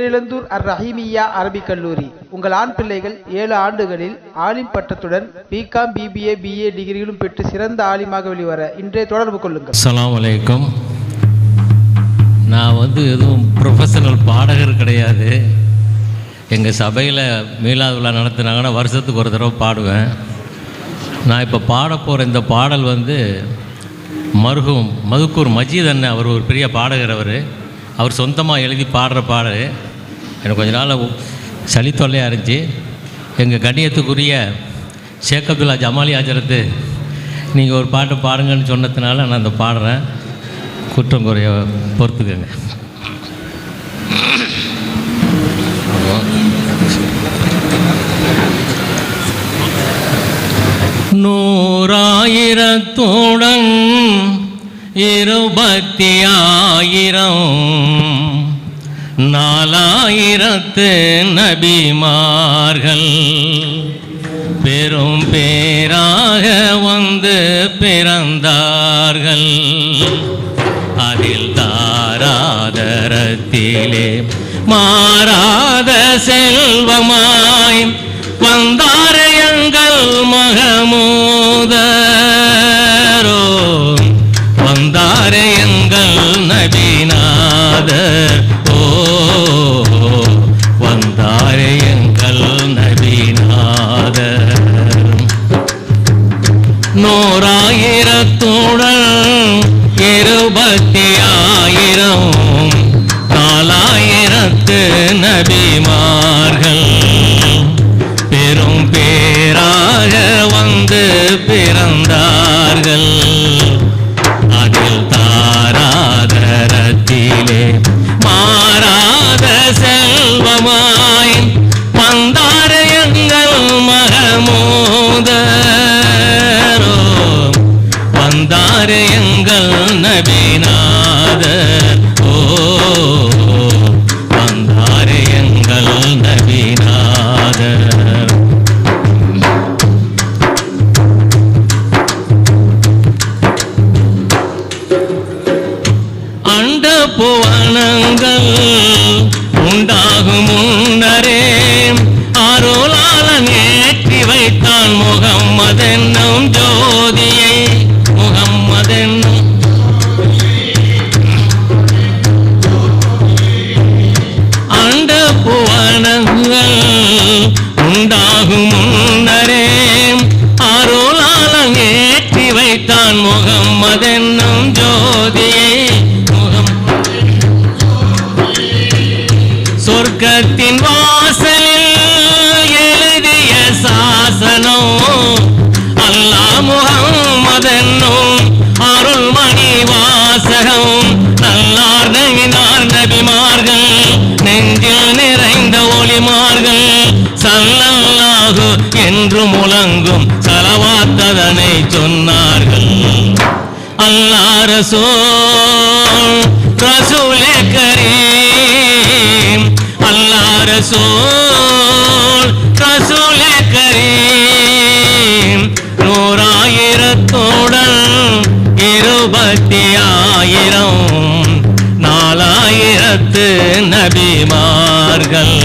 பேரிழந்தூர் அர் ரஹீமியா அரபிக் கல்லூரி. உங்கள் ஆண் பிள்ளைகள் ஏழு ஆண்டுகளில் ஆலிம் பட்டத்துடன் பிகாம் பிபிஏ பிஏ டிகிரிகளும் பெற்று சிறந்த ஆலிமாக வெளிவர இன்றைய தொடர்பு கொள்ளுங்கள். அஸ்ஸலாமு அலைக்கும். நான் வந்து எதுவும் ப்ரொஃபஷனல் பாடகர் கிடையாது. எங்கள் சபையில் மீலாது விழா நடத்துனாங்கன்னா வருஷத்துக்கு ஒரு தடவை பாடுவேன். நான் இப்போ பாட போகிற இந்த பாடல் வந்து மருகும் மதுக்கூர் மஜீத் அண்ணன் அவர் ஒரு பெரிய பாடகர் அவர். அவர் சொந்தமாக எழுதி பாடுற பாடல். எனக்கு கொஞ்ச நாள் சளி தொல்லையாக இருந்துச்சு. எங்கள் கண்ணியத்துக்குரிய ஷேக் அப்துல்லா ஜமாலி ஆஜரத்து நீங்கள் ஒரு பாட்டு பாடுங்கன்னு சொன்னதுனால நான் அந்த பாடுறேன். குற்றம் குறைய பொறுத்துக்கங்க. நூறாயிரத்துடன் இருபத்தி ஆயிரம். நாலாயிரத்து நபிமார்கள். பெரும் பேராக வந்து பிறந்தார்கள். அதில் தாராதரத்திலே மாறாத செல்வமாய் வந்தார் எங்கள் மகமூதரோ. நூறாயிரத்துடன் அண்ட புவனங்கள் உண்டாகும் முன்னரே. அருளாளன் ஏற்றி வைத்தான் முகம்மதென்னும் ஜோதியை ஜோதி. என்று செலவாத்ததனை சலவாத்ததனை சொன்னார்கள். அல்லாஹ் ரசூல் ரசூலே கரீம். அல்லாஹ் ரசூல் ரசூலே கரீம். நூறாயிரத்துடன் இருபத்தி ஆயிரம் நாலாயிரத்து நபிமார்கள்.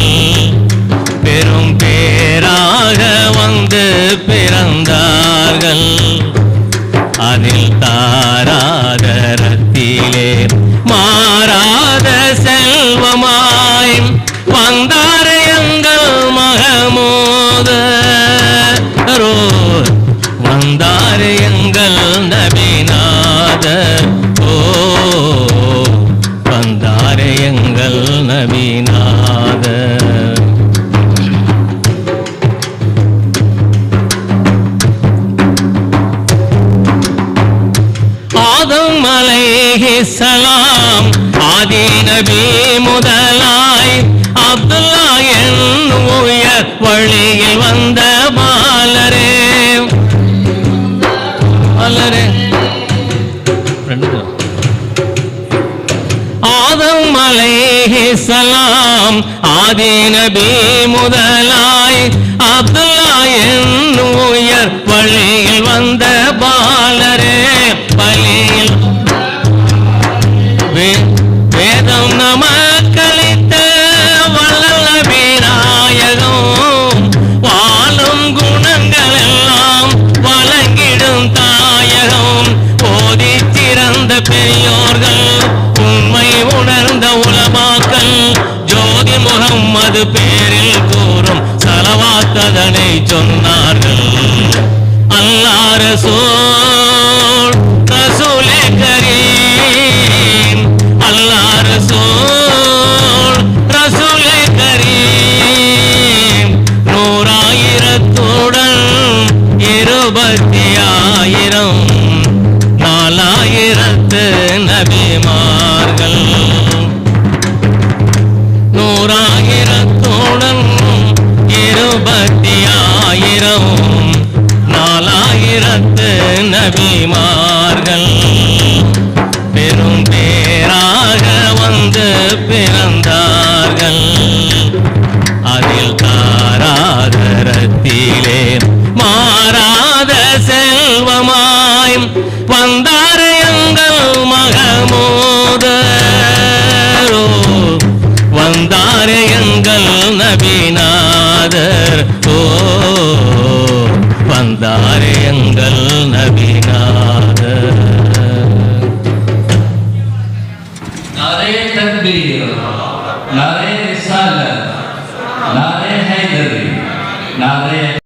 வந்து பிறந்தார்கள். அதில் தாராத ரத்திலே மாறாத செல்வமாய் வந்த அலைஹிஸ்ஸலாம் ஆதி நபி முதலாய் அப்துல்லா என்னும் உயர் வழியில் வந்த பாலரே. பாலரே. ஆதம் அலைஹிஸ்ஸலாம் ஆதி நபி முதலாய் அப்துல்லா என்னும் உயர் வழியில் வந்த பாலரே. பலியில் அரசோ